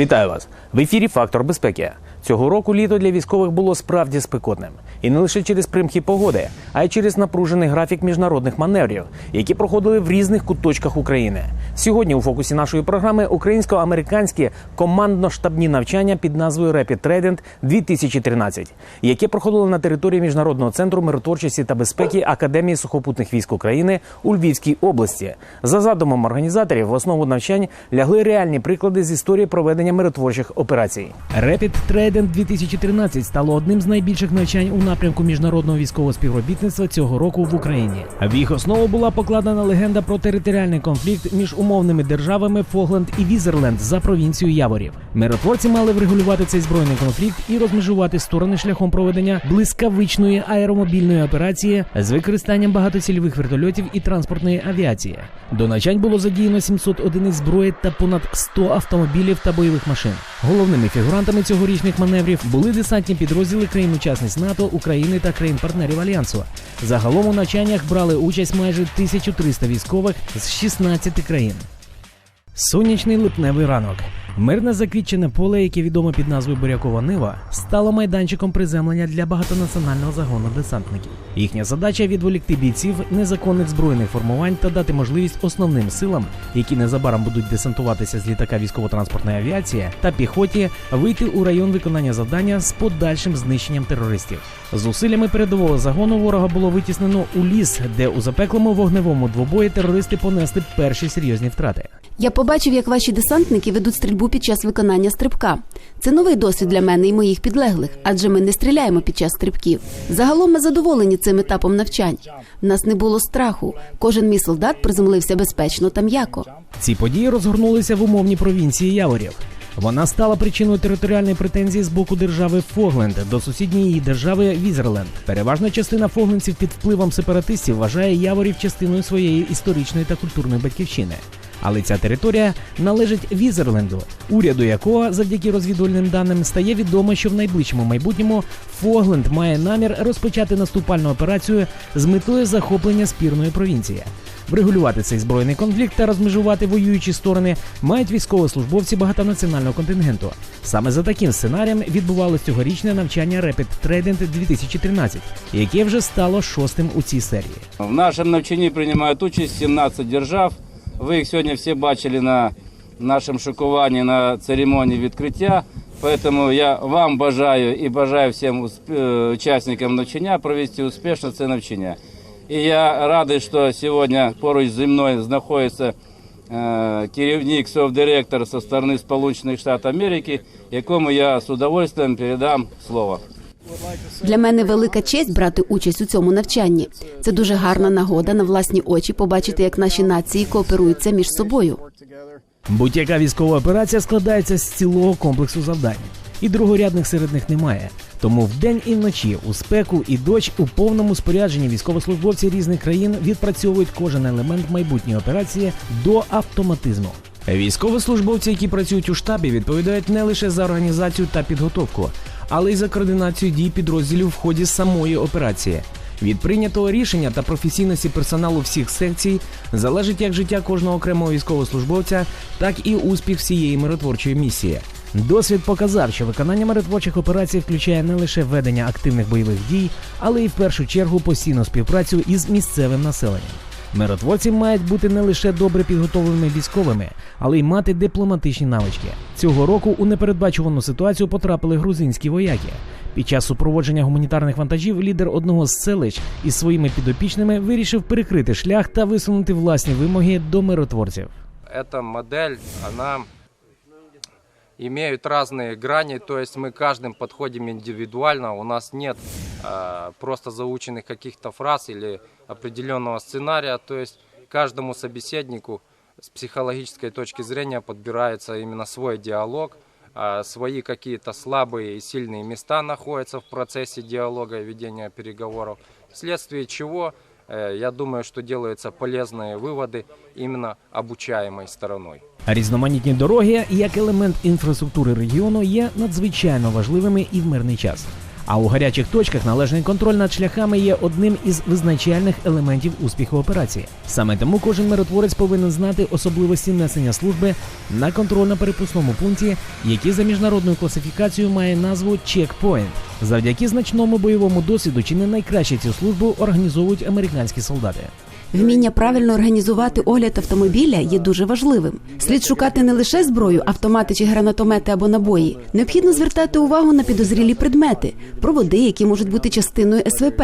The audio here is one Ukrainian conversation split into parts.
Вітаю вас в ефірі Фактор безпеки. Цього року літо для військових було справді спекотним, і не лише через примхи погоди, а й через напружений графік міжнародних маневрів, які проходили в різних куточках України. Сьогодні у фокусі нашої програми українсько-американські командно-штабні навчання під назвою Rapid Trident 2013, які проходили на території міжнародного центру миротворчості та безпеки Академії сухопутних військ України у Львівській області. За задумом організаторів, в основу навчань лягли реальні приклади з історії проведення миротворчих операцій. Rapid Trident 2013 стало одним з найбільших навчань у напрямку міжнародного військового співробітництва цього року в Україні. В їх основу була покладена легенда про територіальний конфлікт між умовними державами Фогленд і Візерленд за провінцією Яворів. Миротворці мали врегулювати цей збройний конфлікт і розмежувати сторони шляхом проведення блискавичної аеромобільної операції з використанням багатоцільових вертольотів і транспортної авіації. До навчань було задіяно 700 одиниць зброї та понад 100 автомобілів та бойових машин. Головними фігурантами цьогорічних маневрів були десантні підрозділи країн-учасниць НАТО, України та країн-партнерів альянсу. Загалом у навчаннях брали участь майже 1300 військових з 16 країн. Сонячний липневий ранок. Мирне заквітчене поле, яке відомо під назвою Бурякова Нива, стало майданчиком приземлення для багатонаціонального загону десантників. Їхня задача відволікти бійців незаконних збройних формувань та дати можливість основним силам, які незабаром будуть десантуватися з літака військово-транспортної авіації та піхоті, вийти у район виконання завдання з подальшим знищенням терористів. Зусиллями передового загону ворога було витіснено у ліс, де у запеклому вогневому двобої терористи понесли перші серйозні втрати. Я побачив, як ваші десантники ведуть стрільбу під час виконання стрибка. Це новий досвід для мене і моїх підлеглих, адже ми не стріляємо під час стрибків. Загалом ми задоволені цим етапом навчань. В нас не було страху. Кожен мій солдат приземлився безпечно та м'яко. Ці події розгорнулися в умовній провінції Яворів. Вона стала причиною територіальної претензії з боку держави Фогленд до сусідньої держави Візерленд. Переважна частина фогленців під впливом сепаратистів вважає Яворів частиною своєї історичної та культурної батьківщини. Але ця територія належить Візерленду, уряду якого завдяки розвідувальним даним стає відомо, що в найближчому майбутньому Фогленд має намір розпочати наступальну операцію з метою захоплення спірної провінції. Врегулювати цей збройний конфлікт та розмежувати воюючі сторони мають військовослужбовці багатонаціонального контингенту. Саме за таким сценарієм відбувалось цьогорічне навчання Rapid Trident 2013, яке вже стало шостим у цій серії. В нашому навчанні приймають участь 17 держав. Ви їх сьогодні всі бачили на нашому шокуванні на церемонії відкриття. Тому я вам бажаю і бажаю всім е, учасникам навчання провести успішно це навчання. І я радий, що сьогодні поруч зі мною знаходиться е, керівник совдиректор зі сторони Сполучених Штатів Америки, якому я з удовольствием передам слово. Для мене велика честь брати участь у цьому навчанні. Це дуже гарна нагода на власні очі побачити, як наші нації кооперуються між собою. Будь-яка військова операція складається з цілого комплексу завдань, і другорядних серед них немає. Тому вдень і вночі, у спеку і дощ у повному спорядженні військовослужбовці різних країн відпрацьовують кожен елемент майбутньої операції до автоматизму. Військовослужбовці, які працюють у штабі, відповідають не лише за організацію та підготовку, але й за координацію дій підрозділів в ході самої операції. Від прийнятого рішення та професійності персоналу всіх секцій залежить як життя кожного окремого військовослужбовця, так і успіх всієї миротворчої місії. Досвід показав, що виконання миротворчих операцій включає не лише ведення активних бойових дій, але й в першу чергу постійну співпрацю із місцевим населенням. Миротворці мають бути не лише добре підготовленими військовими, але й мати дипломатичні навички. Цього року у непередбачувану ситуацію потрапили грузинські вояки. Під час супроводження гуманітарних вантажів лідер одного з селищ із своїми підопічними вирішив перекрити шлях та висунути власні вимоги до миротворців. эта модель, она имеет разные грани, то есть мы каждым подходим индивидуально, у нас нет э, просто заученных каких-то фраз или определенного сценария, то есть каждому собеседнику с психологической точки зрения подбирается именно свой диалог, а свои какие-то слабые и сильные места находятся в процессе диалога и ведения переговоров, вследствие чего э, я думаю, что делаются полезные выводы именно обучаемой стороной. Різноманітні дороги як елемент інфраструктури регіону є надзвичайно важливими і в мирний час. А у гарячих точках належний контроль над шляхами є одним із визначальних елементів успіху операції. Саме тому кожен миротворець повинен знати особливості несення служби на контрольно-перепусному пункті, який за міжнародною класифікацією має назву «чекпоінт». Завдяки значному бойовому досвіду чи не найкраще цю службу організовують американські солдати. Вміння правильно організувати огляд автомобіля є дуже важливим. Слід шукати не лише зброю, автомати чи гранатомети або набої. Необхідно звертати увагу на підозрілі предмети, проводи, які можуть бути частиною СВП.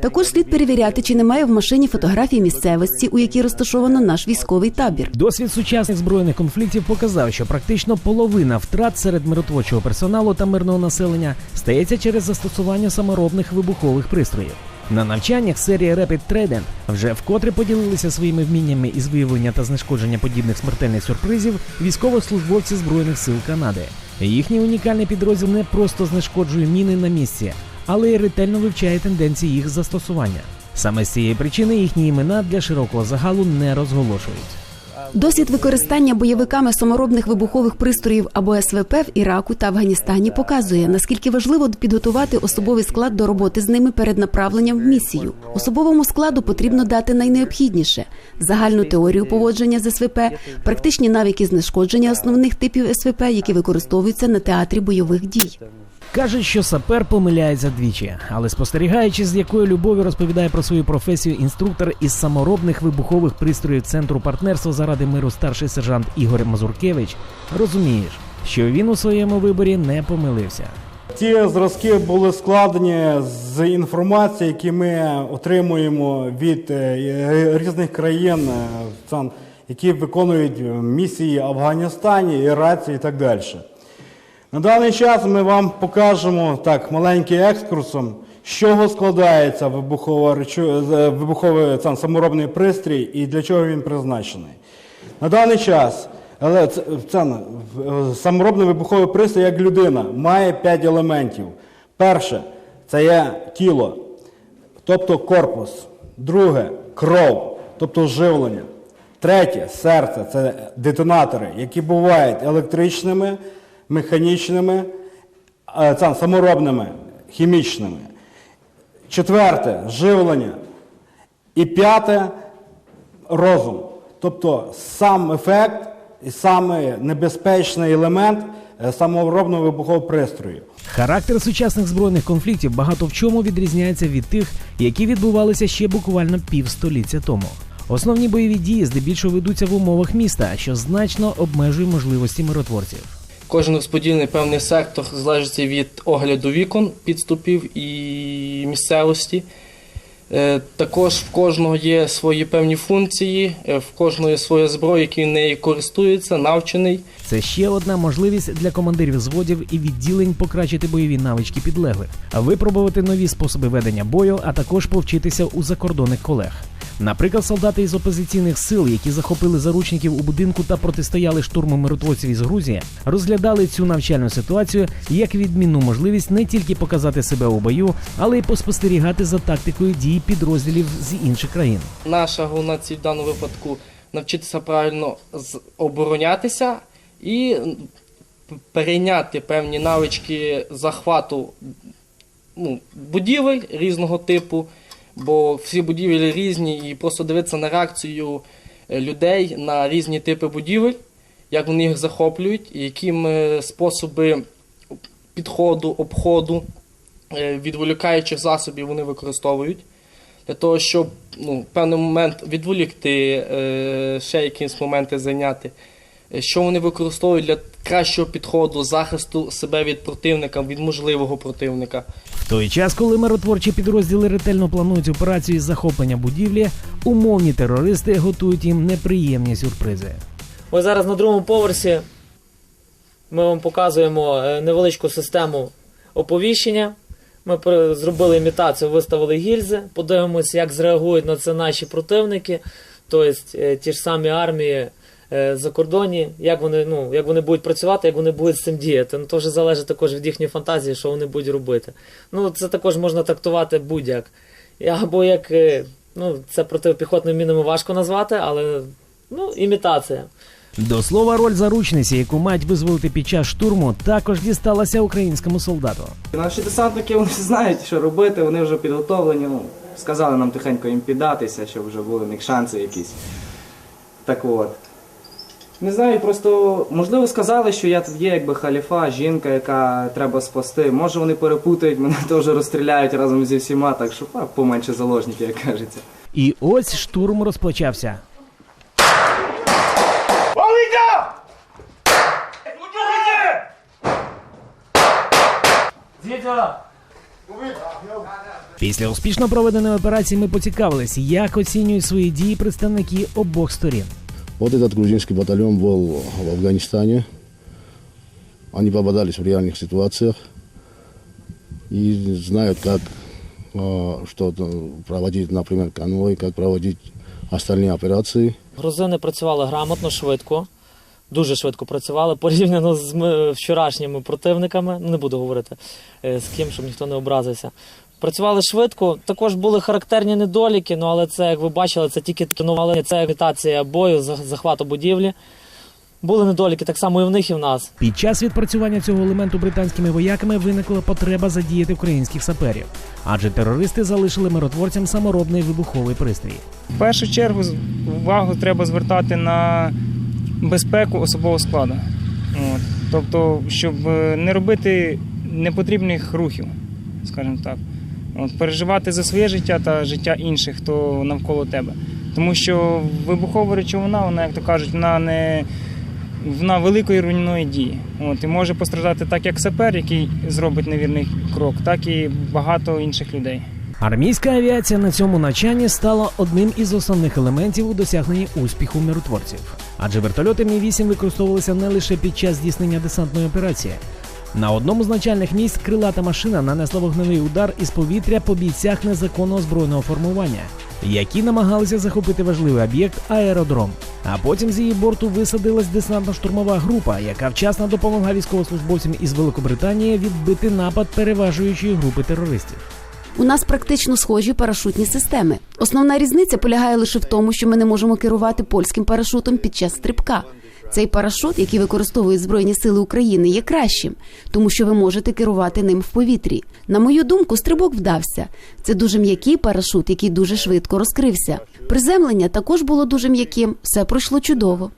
Також слід перевіряти, чи немає в машині фотографій місцевості, у якій розташовано наш військовий табір. Досвід сучасних збройних конфліктів показав, що практично половина втрат серед миротворчого персоналу та мирного населення стається через застосування саморобних вибухових пристроїв. На навчаннях серії Rapid Trading вже вкотре поділилися своїми вміннями із виявлення та знешкодження подібних смертельних сюрпризів військовослужбовці Збройних сил Канади. Їхній унікальний підрозділ не просто знешкоджує міни на місці, але й ретельно вивчає тенденції їх застосування. Саме з цієї причини їхні імена для широкого загалу не розголошують. Досвід використання бойовиками саморобних вибухових пристроїв або СВП в Іраку та Афганістані показує, наскільки важливо підготувати особовий склад до роботи з ними перед направленням в місію. Особовому складу потрібно дати найнеобхідніше: загальну теорію поводження з СВП, практичні навики знешкодження основних типів СВП, які використовуються на театрі бойових дій. Кажуть, що сапер помиляється двічі, але спостерігаючи, з якою любов'ю розповідає про свою професію інструктор із саморобних вибухових пристроїв центру партнерства заради миру старший сержант Ігор Мазуркевич, розумієш, що він у своєму виборі не помилився. Ці зразки були складені з інформації, які ми отримуємо від е, різних країн, е, які виконують місії в Афганістані, Іраці і так далі. На даний час ми вам покажемо так маленьким екскурсом, з чого складається з- вибуховий там, саморобний пристрій і для чого він призначений. На даний час але це, е, саморобний вибуховий пристрій як людина має 5 елементів. Перше це є тіло, тобто корпус. Друге кров, тобто живлення. Третє серце це детонатори, які бувають електричними, механічними, е, саморобними, хімічними. Четверте живлення. І п'яте розум. Тобто сам ефект і саме небезпечний елемент е, саморобного вибухового пристрою. Характер сучасних збройних конфліктів багато в чому відрізняється від тих, які відбувалися ще буквально півстоліття тому. Основні бойові дії здебільшого ведуться в умовах міста, що значно обмежує можливості миротворців. Кожен розподілений певний сектор залежить від огляду вікон, підступів і місцевості. Е, Також в кожного є свої певні функції, е, в кожного є своя зброя, який нею користується, навчений. Це ще одна можливість для командирів зводів і відділень покращити бойові навички підлеглих, випробувати нові способи ведення бою, а також повчитися у закордонних колег. Наприклад, солдати із опозиційних сил, які захопили заручників у будинку та протистояли штурму миротворців із Грузії, розглядали цю навчальну ситуацію як відмінну можливість не тільки показати себе у бою, але й поспостерігати за тактикою дій підрозділів з інших країн. Наша головна ціль в даному випадку навчитися правильно оборонятися і перейняти певні навички захвату ну, будівель різного типу, бо всі будівлі різні, і просто дивитися на реакцію е, людей на різні типи будівель, як вони їх захоплюють, і яким е, способи підходу, обходу, е, відволікаючих засобів вони використовують для того, щоб ну, певний момент відволікти, ще якісь моменти зайняти. Що вони використовують для кращого підходу, захисту себе від противника, від можливого противника. В той час, коли миротворчі підрозділи ретельно планують операцію з захоплення будівлі, умовні терористи готують їм неприємні сюрпризи. Ось зараз на другому поверсі ми вам показуємо е, невеличку систему оповіщення. Ми зробили імітацію, виставили гільзи, подивимося, як зреагують на це наші противники, тобто е, ті ж самі армії закордонні, як вони, ну, як вони будуть працювати, як вони будуть з цим діяти. Ну, то вже залежить також від їхньої фантазії, що вони будуть робити. Ну, це також можна трактувати будь-як. Або як, е, ну, це протипіхотними мінами важко назвати, але ну, імітація. До слова, роль заручниці, яку мають визволити під час штурму, також дісталася українському солдату. Наші десантники вони знають, що робити, вони вже підготовлені. Ну, сказали нам тихенько їм піддатися, щоб вже були в них шанси якісь. Так от. Не знаю, просто можливо сказали, що я тут є якби халіфа, жінка, яка треба спасти. Може вони перепутають, мене теж розстріляють разом зі всіма, так що а, поменше заложників, як кажеться. І ось штурм розпочався. Після успішно проведеної операції ми поцікавились, як оцінюють свої дії представники обох сторін. Вот этот грузинский батальон был в Афганистане. Они попадались в реальных ситуациях и знают, как а, что проводить, например, конвой, как проводить остальные операции. Грузини працювали грамотно, швидко, дуже швидко працювали порівняно з ми- вчорашніми противниками. Ну, не буду говорити е, з ким, щоб ніхто не образився. Працювали швидко, також були характерні недоліки, ну але це, як ви бачили, це тільки тренування, це імітація бою, за- захвату будівлі. Були недоліки так само і в них, і в нас. Під час відпрацювання цього елементу британськими вояками виникла потреба задіяти українських саперів, адже терористи залишили миротворцям саморобний вибуховий пристрій. В першу чергу з- увагу треба звертати на безпеку особового складу. От. Тобто, щоб е, не робити непотрібних рухів, скажімо так. От. Переживати за своє життя та життя інших, хто навколо тебе. Тому що вибухова речовина, вона, як то кажуть, вона не вона великої руйнівної дії. От. І може постраждати так як сапер, який зробить невірний крок, так і багато інших людей. Армійська авіація на цьому навчанні стала одним із основних елементів у досягненні успіху миротворців. Адже вертольоти Мі-8 використовувалися не лише під час здійснення десантної операції. На одному з начальних місць крилата машина нанесла вогневий удар із повітря по бійцях незаконно озброєного формування, які намагалися захопити важливий об'єкт аеродром. А потім з її борту висадилась десантно-штурмова група, яка вчасно допомогла військовослужбовцям із Великобританії відбити напад переважуючої групи терористів. У нас практично схожі парашутні системи. Основна різниця полягає лише в тому, що ми не можемо керувати польським парашутом під час стрибка. Цей парашут, який використовують Збройні сили України, є кращим, тому що ви можете керувати ним в повітрі. На мою думку, стрибок вдався. Це дуже м'який парашут, який дуже швидко розкрився. Приземлення також було дуже м'яким. Все пройшло чудово.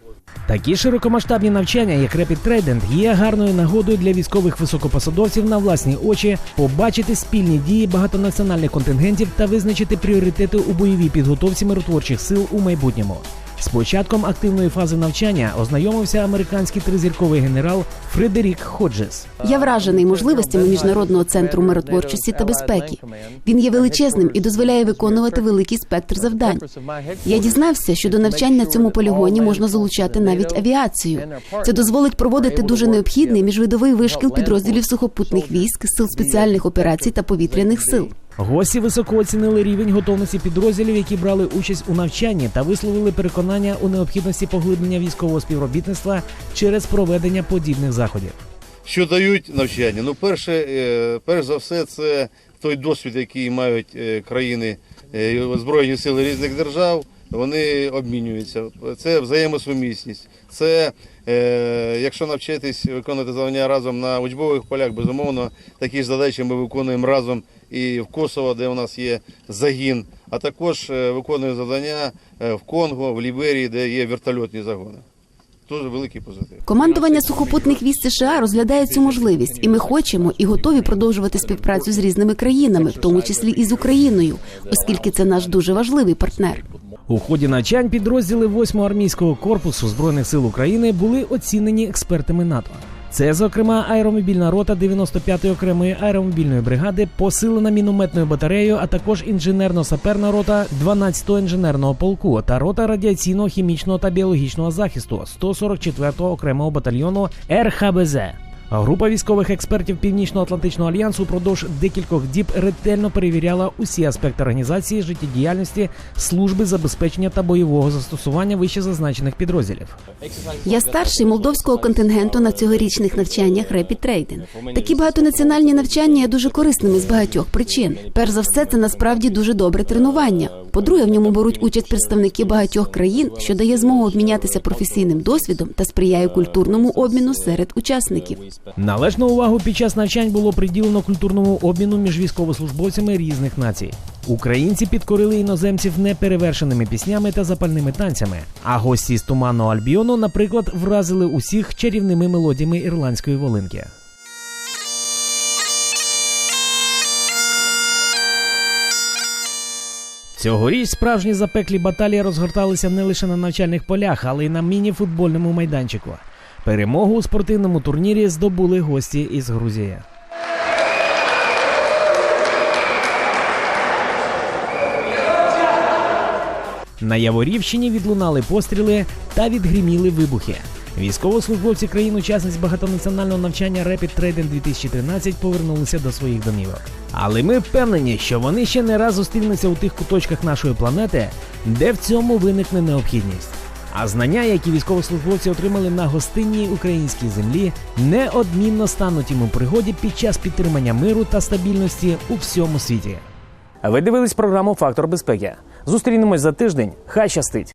Такі широкомасштабні навчання, як Rapid Trident, є гарною нагодою для військових високопосадовців на власні очі побачити спільні дії багатонаціональних контингентів та визначити пріоритети у бойовій підготовці миротворчих сил у майбутньому. З початком активної фази навчання ознайомився американський тризірковий генерал Фредерік Ходжес. Я вражений можливостями міжнародного центру миротворчості та безпеки. Він є величезним і дозволяє виконувати великий спектр завдань. Я дізнався, що до навчань на цьому полігоні можна залучати навіть авіацію. Це дозволить проводити дуже необхідний міжвидовий вишкіл підрозділів сухопутних військ, сил спеціальних операцій та повітряних сил. Гості високо оцінили рівень готовності підрозділів, які брали участь у навчанні, та висловили переконання у необхідності поглиблення військового співробітництва через проведення подібних заходів. Що дають навчання? Ну, перше, е, перш за все, це той досвід, який мають е, країни е, Збройні сили різних держав. Вони обмінюються. Це взаємосумісність. Це е, якщо навчитись виконувати завдання разом на учбових полях, безумовно, такі ж задачі ми виконуємо разом і в Косово, де у нас є загін, а також е, виконуємо завдання е, в Конго, в Ліберії, де є вертольотні загони. Дуже великий позитив. Командування сухопутних військ США розглядає цю можливість, і ми хочемо і готові продовжувати співпрацю з різними країнами, в тому числі і з Україною, оскільки це наш дуже важливий партнер. У ході навчань підрозділи 8-го армійського корпусу збройних сил України були оцінені експертами НАТО. Це, зокрема, аеромобільна рота 95-ї окремої аеромобільної бригади, посилена мінометною батареєю, а також інженерно-саперна рота 12-го інженерного полку та рота радіаційного, хімічного та біологічного захисту 144-го окремого батальйону РХБЗ. Група військових експертів Північно-Атлантичного альянсу впродовж декількох діб ретельно перевіряла усі аспекти організації життєдіяльності, служби забезпечення та бойового застосування вище зазначених підрозділів. Я старший молдовського контингенту на цьогорічних навчаннях Rapid Trading. Такі багатонаціональні навчання є дуже корисними з багатьох причин. Перш за все, це насправді дуже добре тренування. По-друге, в ньому беруть участь представники багатьох країн, що дає змогу обмінятися професійним досвідом та сприяє культурному обміну серед учасників. Належну увагу під час навчань було приділено культурному обміну між військовослужбовцями різних націй. Українці підкорили іноземців неперевершеними піснями та запальними танцями. А гості з туманного Альбіону, наприклад, вразили усіх чарівними мелодіями ірландської волинки. Цьогоріч справжні запеклі баталії розгорталися не лише на навчальних полях, але й на міні-футбольному майданчику. Перемогу у спортивному турнірі здобули гості із Грузії. На Яворівщині відлунали постріли та відгриміли вибухи. Військовослужбовці країн-учасниць багатонаціонального навчання Rapid Trading 2013 повернулися до своїх домівок. Але ми впевнені, що вони ще не раз зустрінуться у тих куточках нашої планети, де в цьому виникне необхідність. А знання, які військовослужбовці отримали на гостинній українській землі, неодмінно стануть їм у пригоді під час підтримання миру та стабільності у всьому світі. Ви дивились програму Фактор безпеки. Зустрінемось за тиждень. Хай щастить!